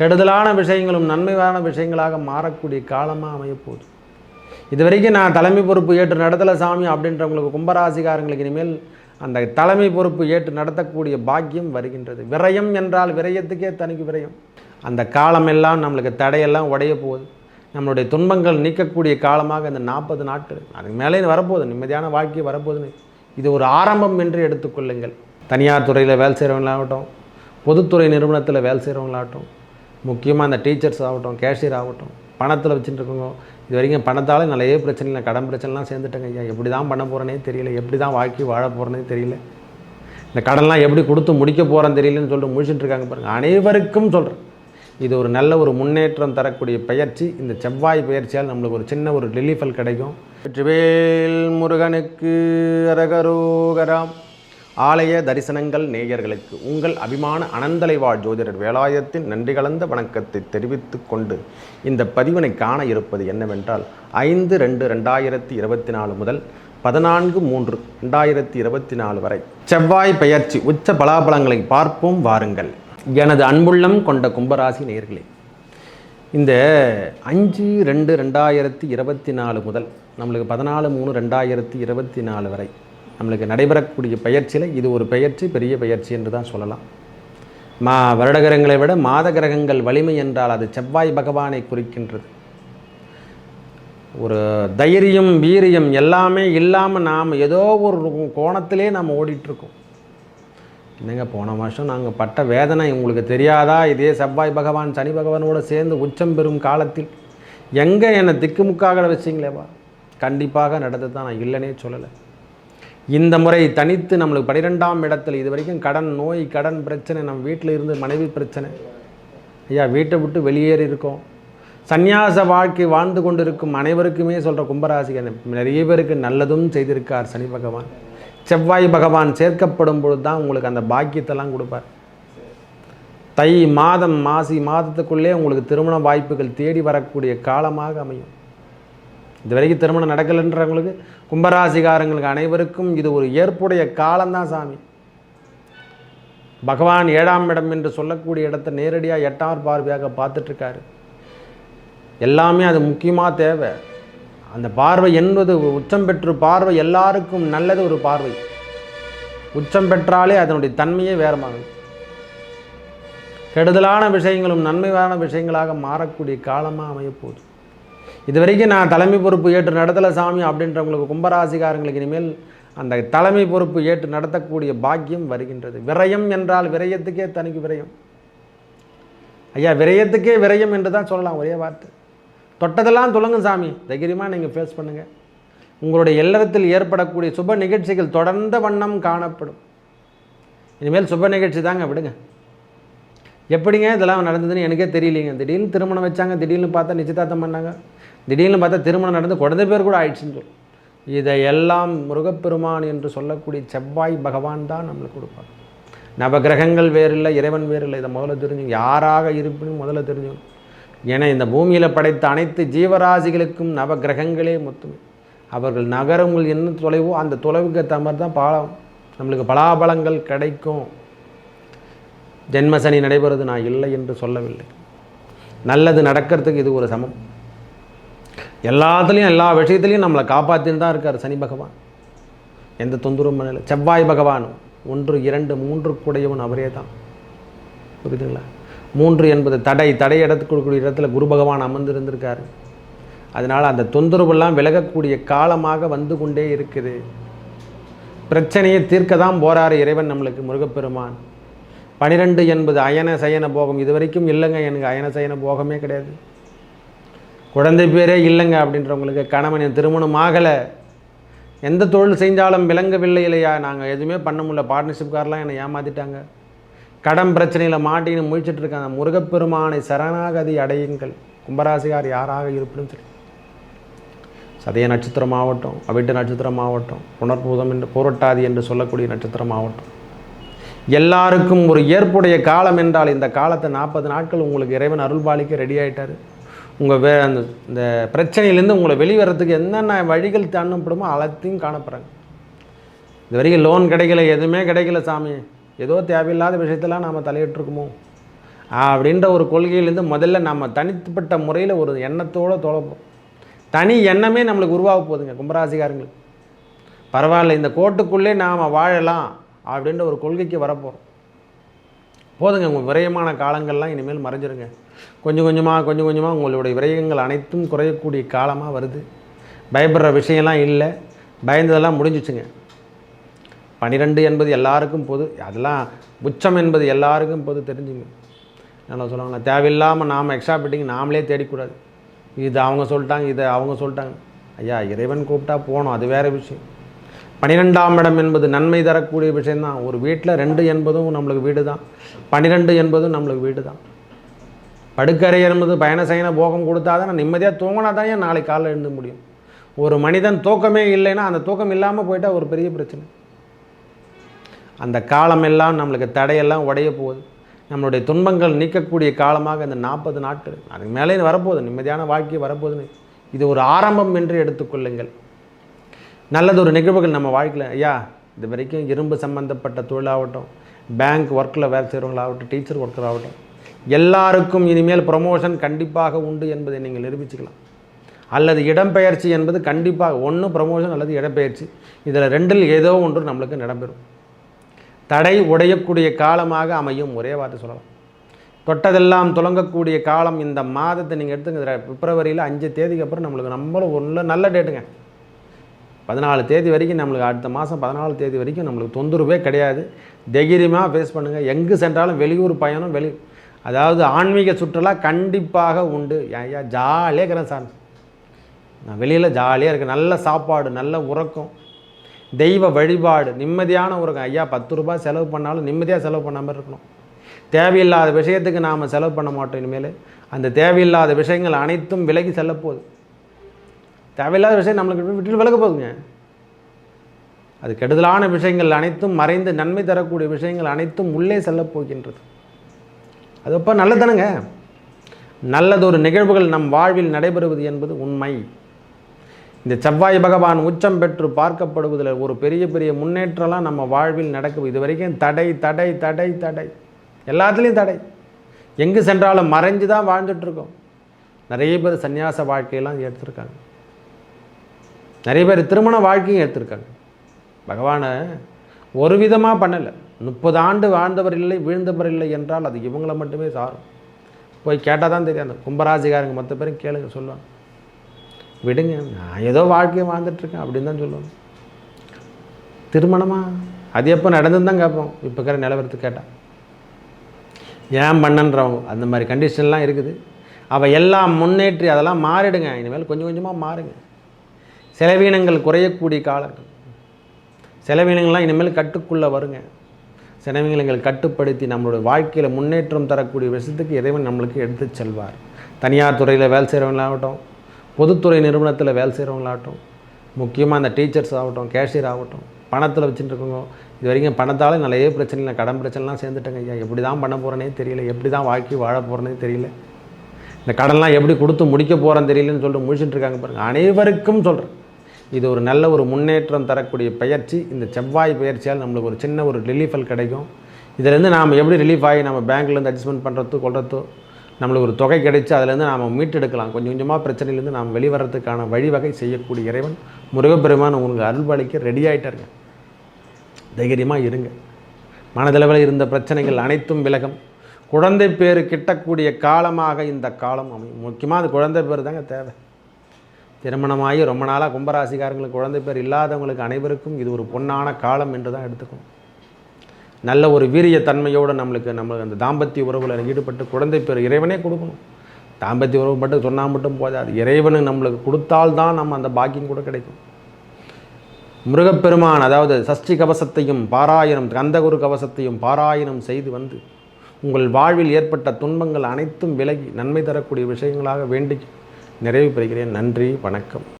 கெடுதலான விஷயங்களும் நன்மையான விஷயங்களாக மாறக்கூடிய காலமாக அமையப்போகுது. இது வரைக்கும் நான் தலைமை பொறுப்பு ஏற்று நடத்தலை சாமி அப்படின்றவங்களுக்கு கும்பராசிகாரங்களுக்கு இனிமேல் அந்த தலைமை பொறுப்பு ஏற்று நடத்தக்கூடிய பாக்கியம் வருகின்றது. விரயம் என்றால் விரயத்துக்கே தனிக்கு விரயம். அந்த காலமெல்லாம் நம்மளுக்கு தடையெல்லாம் உடைய போகுது. நம்மளுடைய துன்பங்கள் நீக்கக்கூடிய காலமாக இந்த நாற்பது நாட்கள் அதுக்கு மேலே வரப்போகுது. நிம்மதியான வாழ்க்கை வரப்போகுதுன்னு. இது ஒரு ஆரம்பம் என்று எடுத்துக்கொள்ளுங்கள். தனியார் துறையில் வேலை செய்கிறவங்களாகட்டும் பொதுத்துறை நிறுவனத்தில் வேலை செய்கிறவங்களாகட்டும் முக்கியமாக அந்த டீச்சர்ஸ் ஆகட்டும் கேஷியர் ஆகட்டும் பணத்தில் வச்சுட்டு இருக்கவங்க இது வரைக்கும் பணத்தால் நிறைய பிரச்சனை இல்லை கடன் பிரச்சனைலாம் சேர்ந்துட்டேங்க ஐயா. எப்படி தான் பண்ண போகிறேனே தெரியல எப்படி தான் வாழ்க்கை வாழ போகிறேனே தெரியல. இந்த கடன்லாம் எப்படி கொடுத்து முடிக்க போகிறேன்னு தெரியலன்னு சொல்லிட்டு முடிச்சுட்டு இருக்காங்க பாருங்கள் அனைவருக்கும் சொல்கிறேன் இது ஒரு நல்ல ஒரு முன்னேற்றம் தரக்கூடிய பயிற்சி. இந்த செவ்வாய் பயிற்சியால் நம்மளுக்கு ஒரு சின்ன ஒரு ரிலீஃபல் கிடைக்கும். வெற்றிவேல் முருகனுக்கு அரகரோகராம். ஆலய தரிசனங்கள் நேயர்களுக்கு உங்கள் அபிமான அனந்தலைவாழ் ஜோதிடர் வேலாயத்தின் நன்றி கலந்த வணக்கத்தை தெரிவித்து கொண்டு இந்த பதிவினை காண இருப்பது என்னவென்றால் ஐந்து ரெண்டு ரெண்டாயிரத்தி இருபத்தி நாலு முதல் பதினான்கு மூன்று ரெண்டாயிரத்தி இருபத்தி நாலு வரை செவ்வாய் பெயர்ச்சி உச்ச பலாபலங்களை பார்ப்போம் வாருங்கள். எனது அன்புள்ளம் கொண்ட கும்பராசி நேயர்களே இந்த அஞ்சு ரெண்டு ரெண்டாயிரத்தி இருபத்தி நாலு முதல் நம்மளுக்கு பதினாலு மூணு ரெண்டாயிரத்தி இருபத்தி நாலு வரை நம்மளுக்கு நடைபெறக்கூடிய பயிற்சியில் இது ஒரு பயிற்சி பெரிய பயிற்சி என்று தான் சொல்லலாம். மா வருடகிரகங்களை விட மாத கிரகங்கள் வலிமை என்றால் அது செவ்வாய் பகவானை குறிக்கின்றது. ஒரு தைரியம் வீரியம் எல்லாமே இல்லாமல் நாம் ஏதோ ஒரு கோணத்திலே நாம் ஓடிட்டுருக்கோம். என்னங்க போன வருஷம் நாங்கள் பட்ட வேதனை உங்களுக்கு தெரியாதா? இதே செவ்வாய் பகவான் சனி பகவானோடு சேர்ந்து உச்சம் பெறும் காலத்தில். எங்கே என்னை திக்குமுக்காக வச்சிங்களேவா? கண்டிப்பாக நடந்தது தான் நான் இல்லைனே சொல்லலை. இந்த முறை தனித்து நம்மளுக்கு பனிரெண்டாம் இடத்துல இது வரைக்கும் கடன் நோய் கடன் பிரச்சனை நம்ம வீட்டில் இருந்து மனைவி பிரச்சனை. ஐயா வீட்டை விட்டு வெளியேறி இருக்கோம். சந்நியாச வாழ்க்கை வாழ்ந்து கொண்டிருக்கும் அனைவருக்குமே சொல்கிற கும்பராசி நிறைய பேருக்கு நல்லதும் செய்திருக்கார் சனி பகவான். செவ்வாய் பகவான் சேர்க்கப்படும் பொழுது தான் உங்களுக்கு அந்த பாக்கியத்தெல்லாம் கொடுப்பார். தை மாதம் மாசி மாதத்துக்குள்ளே உங்களுக்கு திருமண வாய்ப்புகள் தேடி வரக்கூடிய காலமாக அமையும். இது வரைக்கும் திருமணம் நடக்கலைன்றவங்களுக்கு கும்பராசிகாரங்களுக்கு அனைவருக்கும் இது ஒரு ஏற்புடைய காலம்தான் சாமி. பகவான் ஏழாம் இடம் என்று சொல்லக்கூடிய இடத்தை நேரடியாக எட்டாம் பார்வையாக பார்த்துட்ருக்காரு. எல்லாமே அது முக்கியமாக தேவை. அந்த பார்வை என்பது உச்சம் பெற்று பார்வை எல்லாருக்கும் நல்லது ஒரு பார்வை. உச்சம் பெற்றாலே அதனுடைய தன்மையே வேறமாகும் கெடுதலான விஷயங்களும் நன்மையான விஷயங்களாக மாறக்கூடிய காலமாக அமையப்போகுது இது வரைக்கும் நான் தலைமை பொறுப்பு ஏற்று நடத்தலை சாமி அப்படின்றவங்களுக்கு கும்பராசிகாரங்களுக்கு இனிமேல் அந்த தலைமை பொறுப்பு ஏற்று நடத்தக்கூடிய பாக்கியம் வருகின்றது. விரயம் என்றால் விரயத்துக்கே தனிக்கு விரயம். ஐயா விரயத்துக்கே விரயம் என்று தான் சொல்லலாம் ஒரே வார்த்தை. தொட்டதெல்லாம் சொல்லுங்க சாமி. தைரியமாக நீங்கள் ஃபேஸ் பண்ணுங்கள் உங்களுடைய இல்லறத்தில் ஏற்படக்கூடிய சுப நிகழ்ச்சிகள் தொடர்ந்த வண்ணம் காணப்படும். இனிமேல் சுப நிகழ்ச்சி தாங்க விடுங்க. எப்படிங்க இதெல்லாம் நடந்ததுன்னு எனக்கே தெரியலைங்க. திடீர்னு திருமணம் வச்சாங்க திடீர்னு பார்த்தா நிச்சயதார்த்தம் பண்ணாங்க. திடீர்னு பார்த்தா திருமணம் நடந்து குழந்தை பேர் கூட ஆயிடுச்சுன்னு சொல்லும் இதையெல்லாம் முருகப்பெருமான் என்று சொல்லக்கூடிய செவ்வாய் பகவான் தான் நம்மளுக்கு கொடுப்பார். நவகிரகங்கள் வேறு இல்லை இறைவன் வேறு இல்லை இதை முதல்ல தெரிஞ்சுங்க. யாராக இருப்பினும் முதல்ல தெரிஞ்சுக்கணும். ஏன்னா இந்த பூமியில் படைத்த அனைத்து ஜீவராசிகளுக்கும் நவகிரகங்களே மொத்தமே. அவர்கள் நகரங்கள் என்ன தொலைவோ அந்த தொலைவுக்கு ஏற்ற மாதிரி தான் பாலம். நம்மளுக்கு பலாபலங்கள் கிடைக்கும். ஜென்மசனி நடைபெறுது நான் இல்லை என்று சொல்லவில்லை. நல்லது நடக்கிறதுக்கு இது ஒரு சமம். எல்லாத்துலேயும் எல்லா விஷயத்துலையும் நம்மளை காப்பாற்றின்னு தான் இருக்கார் சனி பகவான். எந்த தொந்தரவும் பண்ணல. செவ்வாய் பகவான் ஒன்று இரண்டு மூன்று கூடையவன் அவரே தான். புரியுதுங்களா? மூன்று என்பது தடை தடை இடத்துக்கு கொடுக்கக்கூடிய இடத்துல குரு பகவான் அமர்ந்திருந்திருக்காரு. அதனால் அந்த தொந்தரவுலாம் விலகக்கூடிய காலமாக வந்து கொண்டே இருக்குது. பிரச்சனையை தீர்க்க தான் போகிறாரு இறைவன் நம்மளுக்கு முருகப்பெருமான். பனிரெண்டு என்பது அயன சயன போகம். இது வரைக்கும் இல்லைங்க எனக்கு அயன சயன போகமே கிடையாது. குழந்தை பேரே இல்லைங்க அப்படின்றவங்களுக்கு கணவன் என் திருமணம் ஆகலை. எந்த தொழில் செஞ்சாலும் விளங்கவில்லை இல்லையா? நாங்கள் எதுவுமே பண்ண முடியல. பார்ட்னர்ஷிப்காரெலாம் என்னை ஏமாற்றிட்டாங்க கடன் பிரச்சனையில் மாட்டின்னு முழிச்சிட்டு இருக்காங்க. முருகப்பெருமானை சரணாகதி அடையுங்கள். கும்பராசிகார் யாராக இருப்பினும் சரி. சதய நட்சத்திரம் ஆகட்டும் அவிட்ட நட்சத்திரம் ஆகட்டும் புனர்பூதம் என்று போரட்டாதி என்று சொல்லக்கூடிய நட்சத்திரம் ஆகட்டும். எல்லாருக்கும் ஒரு ஏற்புடைய காலம் என்றால் இந்த காலத்தை நாற்பது நாட்கள் உங்களுக்கு இறைவன் அருள்பாலிக்க ரெடி ஆகிட்டார் உங்கள் வே அந்த இந்த பிரச்சனையிலேருந்து உங்களை வெளிவரத்துக்கு என்னென்ன வழிகள் தண்ணப்படுமோ அனைத்தையும் காணப்படுறாங்க. இது வரைக்கும் லோன் கிடைக்கல எதுவுமே கிடைக்கல சாமி. ஏதோ தேவையில்லாத விஷயத்தெல்லாம் நாம் தலையிட்டுருக்குமோ? அப்படின்ற ஒரு கொள்கையிலேருந்து முதல்ல நம்ம தனித்துப்பட்ட முறையில் ஒரு எண்ணத்தோடு தொலைப்போம். தனி எண்ணமே நம்மளுக்கு உருவாக போகுதுங்க கும்பராசிகாரங்களுக்கு பரவாயில்ல இந்த கோட்டுக்குள்ளே நாம் வாழலாம் அப்படின்ற ஒரு கொள்கைக்கு வரப்போகிறோம் போதுங்க உங்கள் விரயமான காலங்கள்லாம் இனிமேல் மறைஞ்சிருங்க. கொஞ்சம் கொஞ்சமாக கொஞ்சம் கொஞ்சமாக உங்களுடைய விரயங்கள் அனைத்தும் குறையக்கூடிய காலமாக வருது. பயப்படுற விஷயம்லாம் இல்லை. பயந்ததெல்லாம் முடிஞ்சிச்சுங்க. பனிரெண்டு என்பது எல்லாருக்கும் பொது அதெல்லாம் உச்சம் என்பது எல்லாருக்கும் பொது தெரிஞ்சுங்க. என்ன சொல்லுவாங்க தேவையில்லாமல் நாம் எக்ஸ்ட்ரா பிட்டிங் நாமளே தேடிக்கூடாது. இது அவங்க சொல்லிட்டாங்க இதை அவங்க சொல்லிட்டாங்க. ஐயா இறைவன் கூப்பிட்டா போகணும் அது வேறு விஷயம். பன்னிரெண்டாம் இடம் என்பது நன்மை தரக்கூடிய விஷயந்தான் ஒரு வீட்டில் ரெண்டு என்பதும் நம்மளுக்கு வீடு தான் பன்னிரெண்டு என்பதும் நம்மளுக்கு வீடு தான் படுக்கறை என்பது பயண செய்யன போகம் கொடுத்தா தான் நிம்மதியாக தூங்கினா தானே நாளைக்கு காலைல எழுந்த முடியும். ஒரு மனிதன் தூக்கமே இல்லைன்னா அந்த தூக்கம் இல்லாமல் போயிட்டால் ஒரு பெரிய பிரச்சனை. அந்த காலம் எல்லாம் நம்மளுக்கு தடையெல்லாம் உடைய போகுது. நம்மளுடைய துன்பங்கள் நீக்கக்கூடிய காலமாக இந்த நாற்பது நாட்கள். அதுக்கு மேலே வரப்போகுது. நிம்மதியான வாழ்க்கை வரப்போகுதுன்னு. இது ஒரு ஆரம்பம் என்று எடுத்துக்கொள்ளுங்கள். நல்லதொரு நிகழ்வுகள் நம்ம வாழ்க்கையில் ஐயா இது வரைக்கும் இரும்பு சம்மந்தப்பட்ட தொழிலாகட்டும் பேங்க் ஒர்க்கில் வேலை செய்கிறவங்களாகட்டும் டீச்சர் ஒர்க்கர் ஆகட்டும் எல்லாருக்கும் இனிமேல் ப்ரொமோஷன் கண்டிப்பாக உண்டு என்பதை நீங்கள் நிரூபிச்சுக்கலாம். அல்லது இடம்பெயர்ச்சி என்பது கண்டிப்பாக ஒன்று ப்ரமோஷன் அல்லது இடம்பெயர்ச்சி. இதில் ரெண்டில் ஏதோ ஒன்று நம்மளுக்கு நடைபெறும். தடை உடையக்கூடிய காலமாக அமையும் ஒரே வார்த்தை சொல்லலாம். தொட்டதெல்லாம் துலங்கக்கூடிய காலம் இந்த மாதத்தை நீங்கள் எடுத்துங்க பிப்ரவரியில் அஞ்சு தேதிக்கு அப்புறம் நம்மளுக்கு நம்மளும் ஒன்று நல்ல டேட்டுங்க பதினாலு தேதி வரைக்கும் நம்மளுக்கு அடுத்த மாதம் பதினாலு தேதி வரைக்கும் நம்மளுக்கு தொந்தரவே கிடையாது. தைரியமாக ஃபேஸ் பண்ணுங்கள் எங்கே சென்றாலும் வெளியூர் பயணம் வெளி அதாவது ஆன்மீக சுற்றுலா கண்டிப்பாக உண்டு. ஐயா ஜாலியாக இருக்கிறேன் சார். நான் வெளியில் ஜாலியாக இருக்கேன். நல்ல சாப்பாடு நல்ல உறக்கம் தெய்வ வழிபாடு நிம்மதியான உறக்கம். ஐயா பத்து ரூபாய் செலவு பண்ணாலும் நிம்மதியாக செலவு பண்ணாமல் இருக்கணும். தேவையில்லாத விஷயத்துக்கு நாம் செலவு பண்ண மாட்டோம் இனிமேல். அந்த தேவையில்லாத விஷயங்கள் அனைத்தும் விலகி செல்லப்போகுது தேவையில்லாத விஷயம் நம்மளுக்கு விட்டு விலக போகுதுங்க. அது கெடுதலான விஷயங்கள் அனைத்தும் மறைந்து நன்மை தரக்கூடிய விஷயங்கள் அனைத்தும் உள்ளே செல்லப்போகின்றது அது அப்போ நல்லதானுங்க நல்லதொரு நிகழ்வுகள் நம் வாழ்வில் நடைபெறுவது என்பது உண்மை. இந்த செவ்வாய் பகவான் உச்சம் பெற்று பார்க்கப்படுவதில் ஒரு பெரிய பெரிய முன்னேற்றம்லாம் நம்ம வாழ்வில் நடக்கும் இது வரைக்கும் தடை தடை தடை தடை. எல்லாத்துலேயும் தடை. எங்கு சென்றாலும் மறைஞ்சு தான் வாழ்ந்துட்டுருக்கோம். நிறைய பேர் சன்னியாச வாழ்க்கையெல்லாம் எடுத்திருக்காங்க நிறைய பேர் திருமண வாழ்க்கையும் எடுத்திருக்காங்க பகவானை ஒரு விதமாக பண்ணலை. முப்பது ஆண்டு வாழ்ந்தவர் இல்லை வீழ்ந்தவர் இல்லை என்றால் அது இவங்கள மட்டுமே சாரும். போய் கேட்டால் தான் தெரியும் அந்த கும்பராசிகாரங்க மற்ற பேரும் கேளுங்க சொல்லுவாங்க. விடுங்க நான் ஏதோ வாழ்க்கையை வாழ்ந்துட்டுருக்கேன் அப்படின்னு தான் சொல்லுவாங்க. திருமணமா? அது எப்போ நடந்துன்னு தான் கேட்போம். இப்போ இருக்கிற நிலவரத்துக்கு கேட்டால் ஏன் பண்ணன்றவங்க அந்த மாதிரி கண்டிஷன்லாம் இருக்குது. அவள் எல்லாம் முன்னேற்றி அதெல்லாம் மாறிடுங்க இனிமேல் கொஞ்சம் கொஞ்சமாக மாறுங்க. செலவீனங்கள் குறையக்கூடிய காலங்கள். செலவீனங்கள்லாம் இனிமேல் கட்டுக்குள்ளே வருங்க. செலவினங்கள் கட்டுப்படுத்தி நம்மளுடைய வாழ்க்கையில் முன்னேற்றம் தரக்கூடிய விஷயத்துக்கு இறைவன் நம்மளுக்கு எடுத்து செல்வார். தனியார் துறையில் வேலை செய்கிறவங்களாகட்டும் பொதுத்துறை நிறுவனத்தில் வேலை செய்கிறவங்களாகட்டும் முக்கியமாக அந்த டீச்சர்ஸ் ஆகட்டும் கேஷியர் ஆகட்டும் பணத்தில் வச்சுட்டு இது வரைக்கும் பணத்தால் நிறைய பிரச்சனை கடன் பிரச்சனைலாம் சேர்ந்துட்டேங்க ஐயா. எப்படி தான் பண்ண போகிறேனே தெரியல எப்படி தான் வாழ்க்கை வாழ போகிறேனே தெரியல. இந்த கடன்லாம் எப்படி கொடுத்து முடிக்க போகிறேன்னு தெரியலன்னு சொல்லிட்டு முடிச்சுட்டு இருக்காங்க பாருங்கள் அனைவருக்கும் சொல்கிறேன் இது ஒரு நல்ல ஒரு முன்னேற்றம் தரக்கூடிய பயிற்சி. இந்த செவ்வாய் பயிற்சியால் நம்மளுக்கு ஒரு சின்ன ஒரு ரிலீஃபல் கிடைக்கும். இதிலேருந்து நாம் எப்படி ரிலீஃப் ஆகி நம்ம பேங்க்லேருந்து அட்ஜஸ்ட்மெண்ட் பண்ணுறதோ கொள்றதோ நம்மளுக்கு ஒரு தொகை கிடைச்சி அதுலேருந்து நாம் மீட்டெடுக்கலாம். கொஞ்சம் கொஞ்சமாக பிரச்சனையிலேருந்து நாம் வெளிவரத்துக்கான வழிவகை செய்யக்கூடிய இறைவன் முருகப்பெருமான் உங்களுக்கு அருள்பாலிக்க ரெடி ஆகிட்டாருங்க தைரியமாக இருங்க. மனதளவில் இருந்த பிரச்சனைகள் அனைத்தும் விலகும். குழந்தை பேர் கிட்டக்கூடிய காலமாக இந்த காலம் அமையும். முக்கியமாக அது குழந்தை பேர் தாங்க தேவை. திருமணமாகி ரொம்ப நாளாக கும்பராசிக்காரங்களுக்கு குழந்தை பேர் இல்லாதவங்களுக்கு அனைவருக்கும் இது ஒரு பொன்னான காலம் என்று தான் எடுத்துக்கணும். நல்ல ஒரு வீரிய தன்மையோடு நம்மளுக்கு நம்ம அந்த தாம்பத்திய உறவில் ஈடுபட்டு குழந்தை பேர் இறைவனே கொடுக்கணும். தாம்பத்திய உறவு மட்டும் சொன்னால் மட்டும் போதாது. இறைவனுக்கு நம்மளுக்கு கொடுத்தால்தான் நம்ம அந்த பாக்கியம் கூட கிடைக்கும். முருகப்பெருமான் அதாவது சஷ்டி கவசத்தையும் பாராயணம் கந்தகுரு கவசத்தையும் பாராயணம் செய்து வந்து உங்கள் வாழ்வில் ஏற்பட்ட துன்பங்கள் அனைத்தும் விலகி நன்மை தரக்கூடிய விஷயங்களாக வேண்டி நிறைவு பெறுகிறேன். நன்றி வணக்கம்.